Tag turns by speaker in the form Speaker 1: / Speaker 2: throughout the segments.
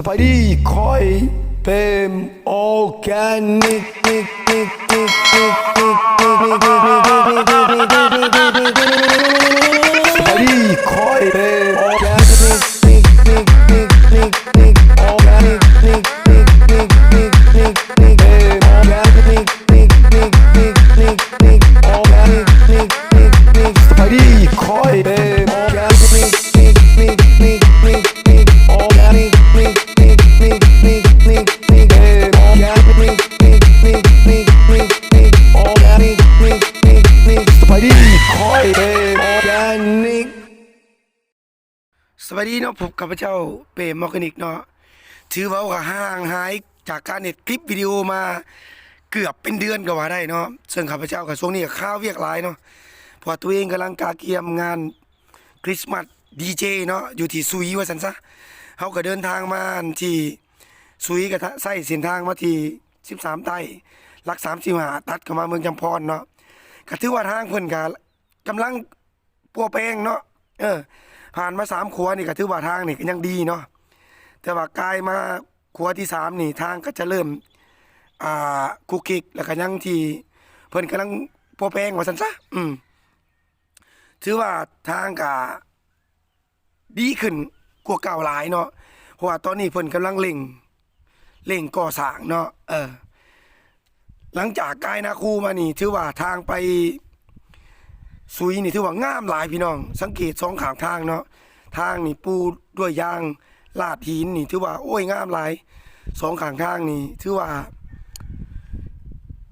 Speaker 1: สไปดี้คอยเปมออร์แกนิกนิกนิกนิกนิกนิกนิกนิกนิกนิกนิกนิกนิกนิก นาะ
Speaker 2: ผมกับพระเจ้าเปรมมอร์กนิกเนาะถือว่าว่าห่างหายจากการเน็ตคลิปวิดีโอมาเกือบเป็นเดือนก็ว่าได้เนาะซึ่งข้าพเจ้ากับช่วงนี้ข้าวเวียกหลายเนาะเพราะตัวเองกำลังกาเกียมงานคริสต์มาสดีเจเนาะอยู่ที่ซุยว่าสันซะเขาก็เดินทางมาที่ซุยกับไส้เส้นทางมาที่13ไต้หลัก3 5หาตัดเข้ามาเมืองจำพรเนาะก็ถือว่าทางเพิ่นก็กำลังปัวแปงเนาะเออ ผ่านมาสามขัวนี่ก็ถือว่าทางนี่ก็ยังดีเนาะแต่ว่ากลายมาขัวที่สามนี่ทางก็จะเริ่มอ่าคุกคิกแล้วก็ยังที่เพิ่นกำลังโปรแปงว่าซั่นซะอืมถือว่าทางก็ดีขึ้นกว่าเก่าหลายเนาะเพราะว่าตอนนี้เพิ่นกำลังเร่งเร่งก่อสร้างเนาะเออ หลังจากกายนาคูมานี่ ถือว่าทางไป ซุยนี่ถือว่างามหลายพี่น้อง สังเกตสองข้างทางเนาะทางนี่ปูด้วยยางลาดหินนี่ถือว่าโอ้ยงามหลายสองข้างทางนี่ถือว่า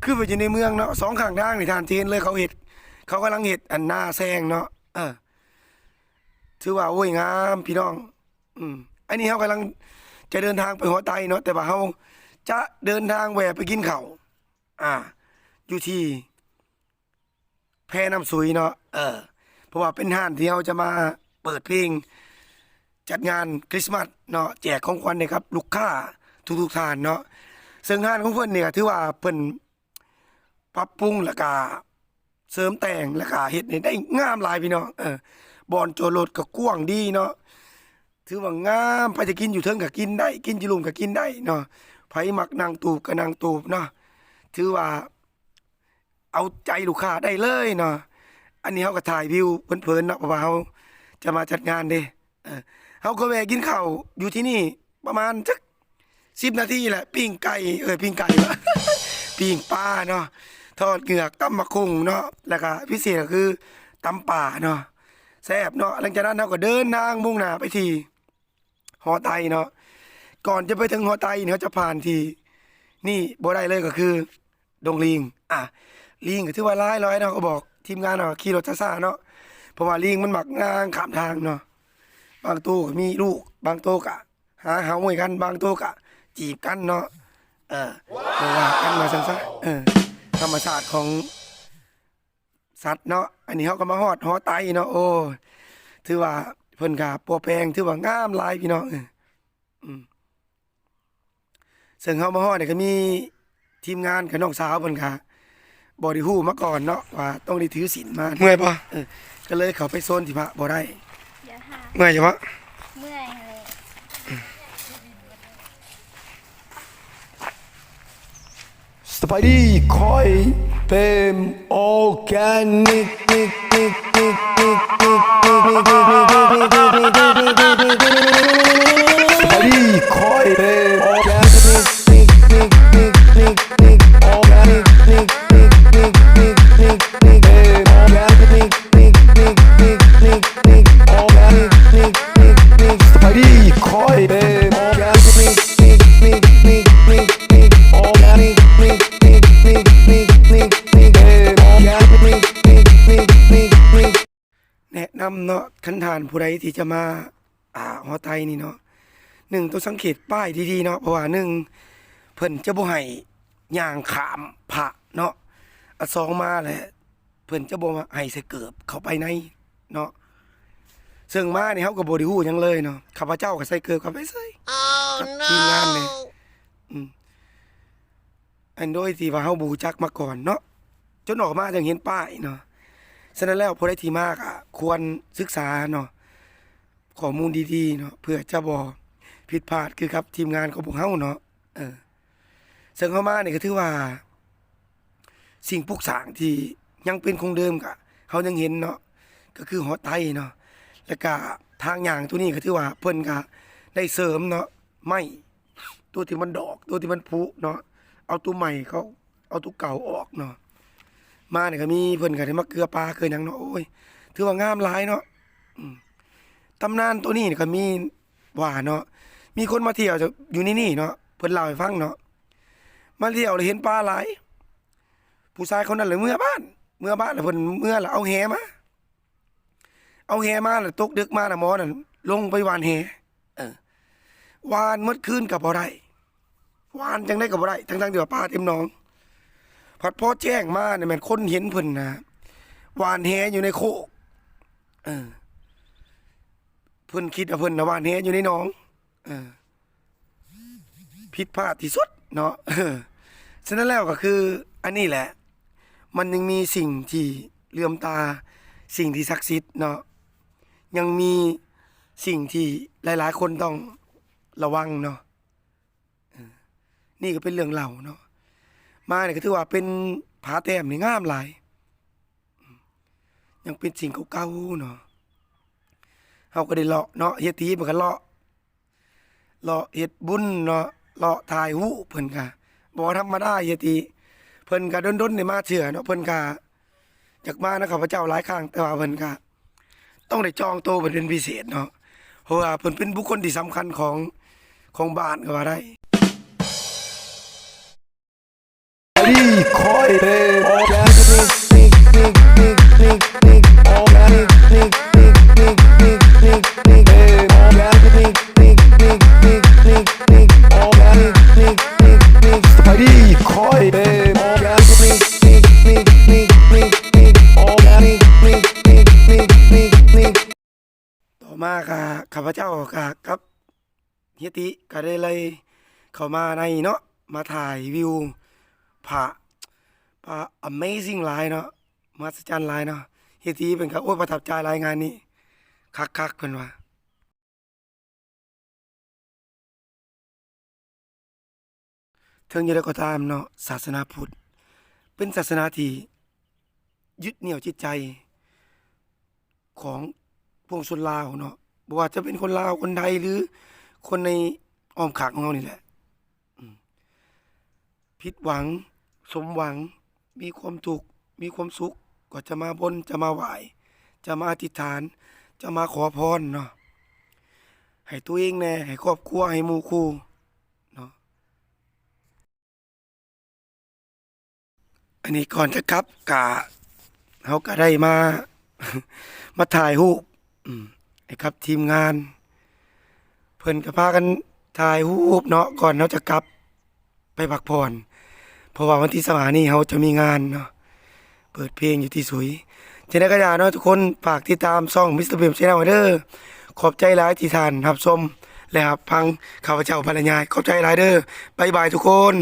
Speaker 2: คือไปอยู่ในเมืองเนาะสองข้างทางนี่ทานเจนเลยเขาเห็ด เขากำลังเห็ดอันหน้าแซงเนาะเออถือว่าโอ้ยงามพี่น้อง อืมอันนี้เขากำลังจะเดินทางไปหัวไตเนาะแต่ว่าเขาจะเดินทางแหวไปกินเขาอ่า อยู่ที่ แพร่น้ำซุยเนาะเออเพราะว่าเป็นห้านที่เราจะมาเปิดเพลงจัดงานคริสต์มาสเนาะแจกของขวัญเนี่ยครับลูกค้าทุกๆท่านเนาะซึ่งห้านของเพิ่นเนี่ยถือว่าเพิ่นปรับปรุงแล้วก็เสริมแต่งแล้วก็เฮ็ดให้ได้งามหลายพี่น้องเออบอนโจรถก็กว้างดีเนาะถือว่างามไปจะกินอยู่เทิงก็กินได้ กินอยู่ลุมก็กินได้เนาะไผมักนั่งตูบก็นั่งตูบเนาะถือว่า เอาใจลูกค้าได้เลยเนาะอันนี้เขาก็ถ่ายวิวเพลินๆเนาะเพราะว่าเขาจะมาจัดงานเด้เขาก็แวะกินข้าวอยู่ที่นี่ประมาณสักสิบนาทีแหละปิ้งไก่เออปิ้งไก่ปิ้งปลาเนาะทอดเหงือกตำมะคุงเนาะแล้วก็พิเศษก็คือตำป่าเนาะแซ่บเนาะหลังจากนั้นเราก็เดินทางมุ่งหน้าไปที่หอไตเนาะก่อนจะไปถึงหอไตเนี่ยเขาจะผ่านที่นี่บ่ได้เลยก็คือ ดงลิงอะ ลิงก็ถือว่าร้ายร้อยเนาะก็บอกทีมงานเนาะขี่รถช้าๆเนาะเพราะว่าลิงมันหมักงางขามทางเนาะบางตัวก็มีลูก บางตัวก็หาเหามวยกันบางตัวก็จีบกันเนาะเออเรียกว่ากันมาซั่นซะเออธรรมชาติของสัตว์เนาะอันนี้เขาก็มาฮอดหอไตเนาะโอ้ถือว่าเพิ่นก็ปัวแปลงถือว่างามหลายพี่น้องอืมซึ่งเฮามาฮอดเนี่ยก็มีทีมงานกับน้องสาวเพิ่นก็ บ่ได้ฮู้มาก่อนเนาะว่าต้องได้ถือศีลมาเมื่อยบ่เออก็เลยเข้าไปโซนที่พระบ่ได้
Speaker 3: เดี๋ยวหา
Speaker 2: เมื่อยจังวะ
Speaker 3: เมื่อยเลย
Speaker 1: สไปดี้คอยเป็นออร์แกนิกนิกนิกนิกนิกนิกนิกนิกนิกนิกนิกนิกนิกนิกนิกนิก
Speaker 2: คันทานผู้ใดที่จะมาอ่าหอไตนี่เนาะหนึ่งต้องสังเกตป้ายดีๆเนาะเพราะว่าหนึ่งเพิ่นจะบ่ให้ย่างขามพระเนาะอันสองมาแหละเพิ่นจะบ่ให้ใส่เกือบเข้าไปในเนาะซึ่งมานี่เฮาก็บ่ได้ฮู้หยังเลยเนาะข้าพเจ้าก็ใส่เกือบเข้าไปใส่กับทีมงานเนี่ยอืมอันโดยที่ว่าเฮาบูจักมาก่อนเนาะจนออกมาจังเห็นป้ายเนาะ ฉะนั้นแล้วพอได้ทีมากอะควรศึกษาเนาะข้อมูลดีๆเนาะเพื่อจะบอผิดพลาดคือครับทีมงานของพวกเฮาเนาะเออซึ่งเข้ามาเนี่ยก็ถือว่า สิ่งปลูกสร้างที่ยังเป็นคงเดิมกะเขายังเห็นเนาะก็คือหอไตเนาะแล้วก็ทางอย่างตัวนี้ก็ถือว่าเพิ่นก็ได้เสริมเนาะไม้ตัวที่มันดอก ตัวที่มันผุเนาะเอาตัวใหม่เขาเอาตัวเก่าออกเนาะ มาเนี่ยก็มีเพิ่นก็ได้มาเกลือปลาเกลือหยังเนาะโอ้ยถือว่างามหลายเนาะอืมตำนานตัวนี้นี่ก็มีว่าเนาะมีคนมาเที่ยวจะอยู่นี่นี่เนาะเพิ่นเล่าให้ฟังเนาะมาเที่ยวแล้วเห็นปลาหลาย ผู้ชายคนนั้นเลยเมื่อบ้าน เมื่อบ้านแล้วเพิ่นเมื่อแล้วเอาแหมา เอาแหมาแล้วตกดึกมาน่ะหมอนั่นลงไปหวานแหเออหวานหมดคืนก็บ่ได้หวานจังได้ก็บ่ได้ทั้งๆที่ว่าปลาเต็มหนอง พัดพ่อแจ้งมาเนี่ยม่นคนเห็นเพิ่นนะหวานแหอยู่ในโคกเออเพิ่นคิดว่าเพิ่นนะหวานแหอยู่ในหนอง เออผิดพลาดที่สุดเนาะฉะนั้นแล้วก็คือ อันนี้แหละ มันยังมีสิ่งที่เลื่อมตา สิ่งที่ศักดิ์สิทธิ์เนาะยังมีสิ่งที่หลาย ๆ คนต้องระวังเนาะนี่ก็เป็นเรื่องเล่าเนาะ มาเนี่ยก็ถือว่าเป็นผาแต้มนี่งามหลาย ยังเป็นสิ่งเก่าๆเนาะเฮาก็ได้เลาะเนาะเฮ็ดตีมันก็เลาะเลาะเฮ็ดบุญเนาะเลาะถ่ายหูเพิ่นก็บ่ธรรมดาเฮ็ดตีเพิ่นก็ดนๆได้มาเชื่อเนาะเพิ่นก็อยากมานะข้าพเจ้าหลายครั้งแต่ว่าเพิ่นก็ต้องได้จองโตวเพิ่นเป็นพิเศษเนาะเพราะว่าเพิ่นเป็นบุคคลที่สำคัญของของบ้านก็ว่าได้
Speaker 1: คอย
Speaker 2: เด้มากะข้าพเจ้าค่ะครับเฮติก็ได้เลยเข้ามาในเนาะมาถ่ายวิวผา ผา amazing หลายเนาะมหัศจรรย์หลายเนาะเฮียติเป็นก็โอ้ยประทับใจรายงานนี้คักๆเพิ่นว่าถึงอย่างไรก็ตามเนาะศาสนาพุทธ เป็นศาสนาที่ยึดเหนี่ยวจิตใจของพวกชนลาวเนาะบ่ว่าจะเป็นคนลาวคนไทยหรือคนในอ้อมขางของเรานี่แหละผิดหวัง สมหวัง มีความทุกข์มีความสุข ก็จะมาบนจะมาไหวจะมาอธิษฐาน จะมาขอพรเนาะให้ตัวเองแน่ให้ครอบครัวให้หมู่คู่เนาะอันนี้ก่อนจะกลับกะเขาก็ได้มา มาถ่ายรูปอืมไอ้ครับ ทีมงาน เพิ่นก็พากันถ่ายรูปเนาะก่อนเราจะกลับไปพักผ่อน เพราะว่าวันที่สมานี่เขาจะมีงานเนาะเปิดเพลงอยู่ที่สวยเจนกระดาเนาะทุกคนฝากติดตามซ่องมิสเตอร์เบมชแนลเด้อขอบใจหลายที่ทานรับชมและรับฟังข้าวเจ้าภรรยาขอบใจหลายเด้อบายบายทุกคน